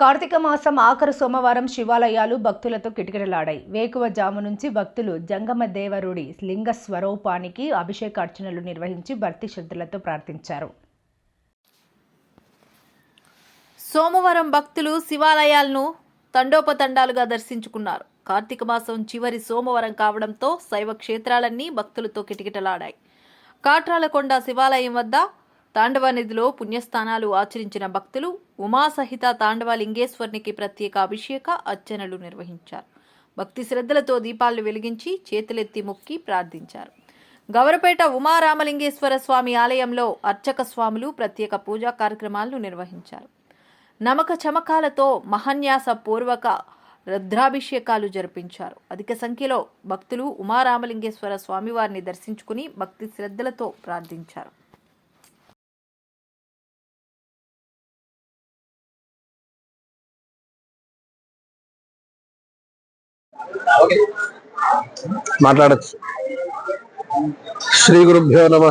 కార్తీక మాసం ఆఖరు సోమవారం శివాలయాలు భక్తులతో కిటకిటలాడాయి. వేకువ జాము నుంచి భక్తులు జంగమ దేవరుడి లింగ స్వరూపానికి అభిషేకార్చనలు నిర్వహించి భక్తి శ్రద్ధలతో ప్రార్థించారు. సోమవారం భక్తులు శివాలయాలను తండోపతండాలుగా దర్శించుకున్నారు. కార్తీక మాసం చివరి సోమవారం కావడంతో శైవ క్షేత్రాలన్నీ భక్తులతో కిటకిటలాడాయి. కాట్రాలకొండ శివాలయం వద్ద తాండవ నదిలో పుణ్యస్థానాలు ఆచరించిన భక్తులు ఉమాసహిత తాండవ లింగేశ్వరునికి ప్రత్యేక అభిషేక అర్చనలు నిర్వహించారు. భక్తి శ్రద్ధలతో దీపాలు వెలిగించి చేతులెత్తి మొక్కి ప్రార్థించారు. గవరపేట ఉమారామలింగేశ్వర స్వామి ఆలయంలో అర్చక స్వాములు ప్రత్యేక పూజా కార్యక్రమాలను నిర్వహించారు. నమక చమకాలతో మహన్యాస పూర్వక రుద్రాభిషేకాలు జరిపించారు. అధిక సంఖ్యలో భక్తులు ఉమారామలింగేశ్వర స్వామివారిని దర్శించుకుని భక్తి శ్రద్ధలతో ప్రార్థించారు. మాట్లాడచ్చు. శ్రీ గురుభ్యో నమ.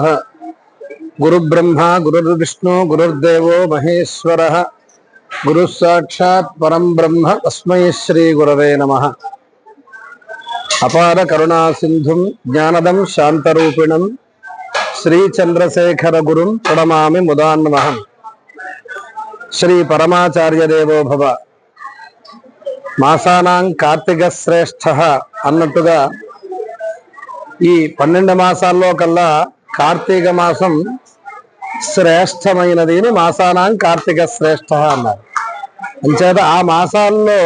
గురుబ్రహ్మ గురుర్విష్ణు గురుర్దేవో మహేశ్వర. గురు సాక్షాత్ పరం బ్రహ్మ తస్మై శ్రీ గురవే నమ. అపార కరుణా సింధుం జ్ఞానదం శాంతరూపిణం శ్రీ చంద్రశేఖర గురుం ప్రణమామి ముదాన్మహం. శ్రీ పరమాచార్య దేవో భవ. మాసానాం కార్తీక శ్రేష్ఠ అన్నట్టుగా ఈ పన్నెండు మాసాల్లో కల్లా కార్తీక మాసం శ్రేష్టమైనది అని మాసానాం కార్తీక శ్రేష్ఠ అన్నారు. అంచేత ఆ మాసాల్లో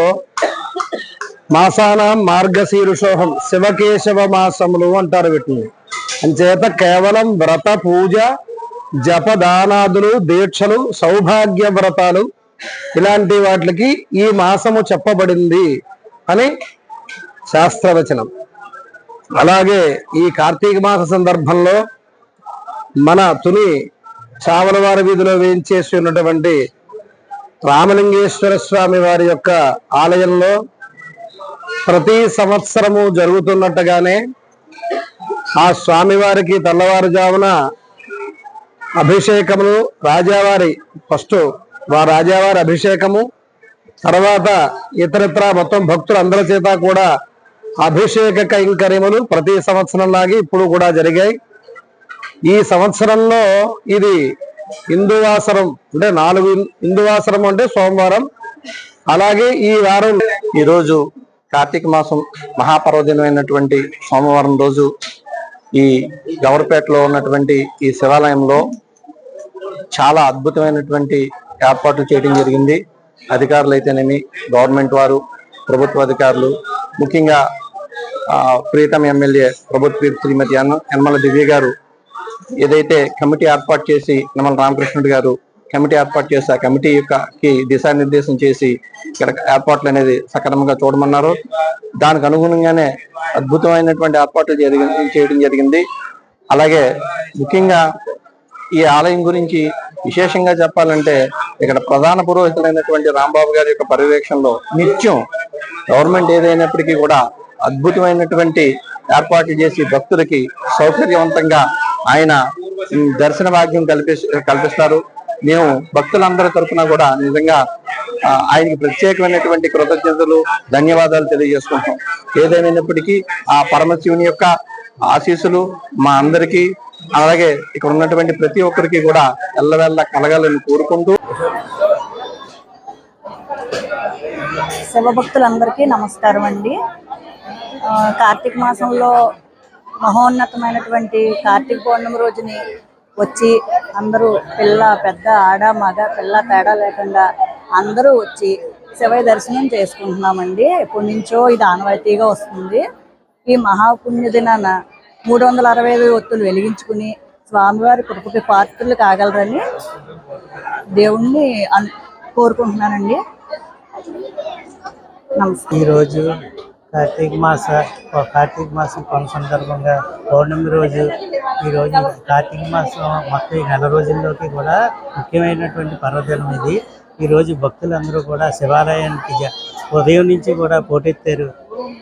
మాసానాం మార్గశీరుషోహం శివకేశవ మాసములు అంటారు వీటిని. అంచేత కేవలం వ్రత పూజ జపదానాదులు దీక్షలు సౌభాగ్య వ్రతాలు ఇలాంటి వాటికి ఈ మాసము చెప్పబడింది అని శాస్త్రవచనం. అలాగే ఈ కార్తీక మాస సందర్భంలో మన తుని చావలవారి వీధిలో వేయించేసి ఉన్నటువంటి రామలింగేశ్వర స్వామి వారి యొక్క ఆలయంలో ప్రతి సంవత్సరము జరుగుతున్నట్టుగానే ఆ స్వామివారికి తెల్లవారుజామున అభిషేకములు రాజావారి ఫస్ట్ వారి రాజావారి అభిషేకము తర్వాత ఇతరత్ర మొత్తం భక్తులు అందరి చేత కూడా అభిషేక కైంకర్యములు ప్రతి సంవత్సరం లాగే ఇప్పుడు కూడా జరిగాయి. ఈ సంవత్సరంలో ఇది హిందువాసరం అంటే నాలుగు హిందువాసరం అంటే సోమవారం. అలాగే ఈ వారం ఈరోజు కార్తీక మాసం మహాపర్వదినమైనటువంటి సోమవారం రోజు ఈ గవర్పేటలో ఉన్నటువంటి ఈ శివాలయంలో చాలా అద్భుతమైనటువంటి ఏర్పాట్లు చేయడం జరిగింది. అధికారులు అయితేనేమి గవర్నమెంట్ వారు ప్రభుత్వ అధికారులు ముఖ్యంగా ప్రీతం ఎమ్మెల్యే ప్రభుత్వ శ్రీమతి అన్న యనమల దివ్య గారు ఏదైతే కమిటీ ఏర్పాటు చేసి యనమల రామకృష్ణుడు గారు కమిటీ ఏర్పాటు చేసి ఆ కమిటీ యొక్క కి దిశానిర్దేశం చేసి ఇక్కడ ఏర్పాట్లు అనేది సక్రమంగా చూడమన్నారు. దానికి అనుగుణంగానే అద్భుతమైనటువంటి ఏర్పాట్లు జరిగి చేయడం జరిగింది. అలాగే ముఖ్యంగా ఈ ఆలయం గురించి విశేషంగా చెప్పాలంటే ఇక్కడ ప్రధాన పురోహితులైనటువంటి రాంబాబు గారి యొక్క పర్యవేక్షణలో నిత్యం గవర్నమెంట్ ఏదైనప్పటికీ కూడా అద్భుతమైనటువంటి ఏర్పాట్లు చేసి భక్తులకి సౌకర్యవంతంగా ఆయన దర్శన భాగ్యం కల్పి కల్పిస్తారు. మేము భక్తులందరి తరఫున కూడా నిజంగా ఆయనకి ప్రత్యేకమైనటువంటి కృతజ్ఞతలు ధన్యవాదాలు తెలియజేసుకుంటాం ఏదేమైనప్పటికీ ఆ పరమశివుని యొక్క ఆశీస్సులు మా అందరికీ అలాగే ఇక్కడ ఉన్నటువంటి ప్రతి ఒక్కరికి కూడా ఎల్లవెల్ల కలగాలని కోరుకుంటూ శివభక్తులందరికీ నమస్కారం అండి. ఆ, కార్తీక మాసంలో మహోన్నతమైనటువంటి కార్తీక పౌర్ణమి రోజుని వచ్చి అందరూ పిల్ల పెద్ద ఆడ మగ పిల్ల తేడా లేకుండా అందరూ వచ్చి శివ దర్శనం చేసుకుంటున్నామండి. ఎప్పటి నుంచో ఇది ఆనవాయితీగా వస్తుంది. ఈ మహాపుణ్య దినాన మూడు వందల అరవై ఐదు ఒత్తులు వెలిగించుకుని స్వామివారి కృపకి పాత్రలు కాగలరని దేవుణ్ణి అన్- కోరుకుంటున్నానండి. నమస్తే ఈరోజు కార్తీక మాస కార్తీక మాసం కొన సందర్భంగా పౌర్ణమి రోజు. ఈరోజు కార్తీక మాసం మొత్తం ఈ నెల రోజుల్లోకి కూడా ముఖ్యమైనటువంటి పర్వదినం ఇది. ఈరోజు భక్తులందరూ కూడా శివాలయానికి ఉదయం నుంచి కూడా పోటెత్తారు.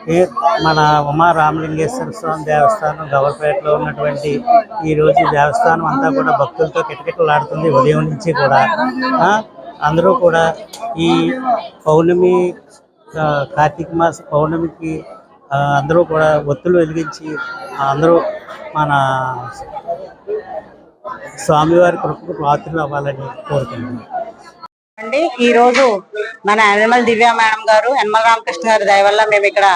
ఈ మన ఉమా రామలింగేశ్వర స్వామి దేవస్థానం గవర్పేటలో ఉన్నటువంటి ఈ రోజు దేవస్థానం అంతా కూడా భక్తులతో కిటకిటలాడుతుంది ఉదయం నుంచి కూడా. అందరూ కూడా ఈ పౌర్ణమి కార్తీక మాస పౌర్ణమికి అందరూ కూడా ఒత్తులు వెలిగించి అందరూ మన స్వామివారి కృపకు పాత్రలు అవ్వాలని కోరుతున్నాను అండి ఈ రోజు మన యానిమల్ దివ్య మేడం గారు యనమల రామకృష్ణ గారి దయ వల్ల మేము ఇక్కడ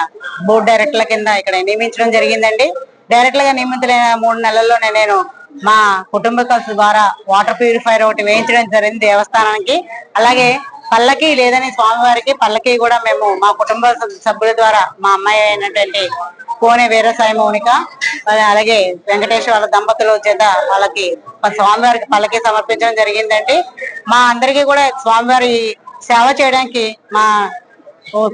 బోర్డు డైరెక్టర్ల కింద ఇక్కడ నియమించడం జరిగిందండి. డైరెక్టర్గా నియమితులైన మూడు నెలల్లోనే నేను మా కుటుంబ ఖర్చు ద్వారా వాటర్ ప్యూరిఫైర్ ఒకటి వేయించడం జరిగింది దేవస్థానానికి. అలాగే పల్లకి లేదని స్వామివారికి పల్లకి కూడా మేము మా కుటుంబ సభ్యుల ద్వారా మా అమ్మాయి అయినటువంటి కోనే వీరసాయి మౌనిక అలాగే వెంకటేశ్వర వాళ్ళ దంపతుల చేత వాళ్ళకి స్వామివారికి పల్లకి సమర్పించడం జరిగిందండి. మా అందరికీ కూడా స్వామివారి సేవ చేయడానికి మా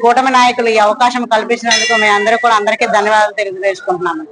కూటమి నాయకులు ఈ అవకాశం కల్పించినందుకు మేము అందరూ కూడా అందరికీ ధన్యవాదాలు తెలియజేసుకుంటున్నాము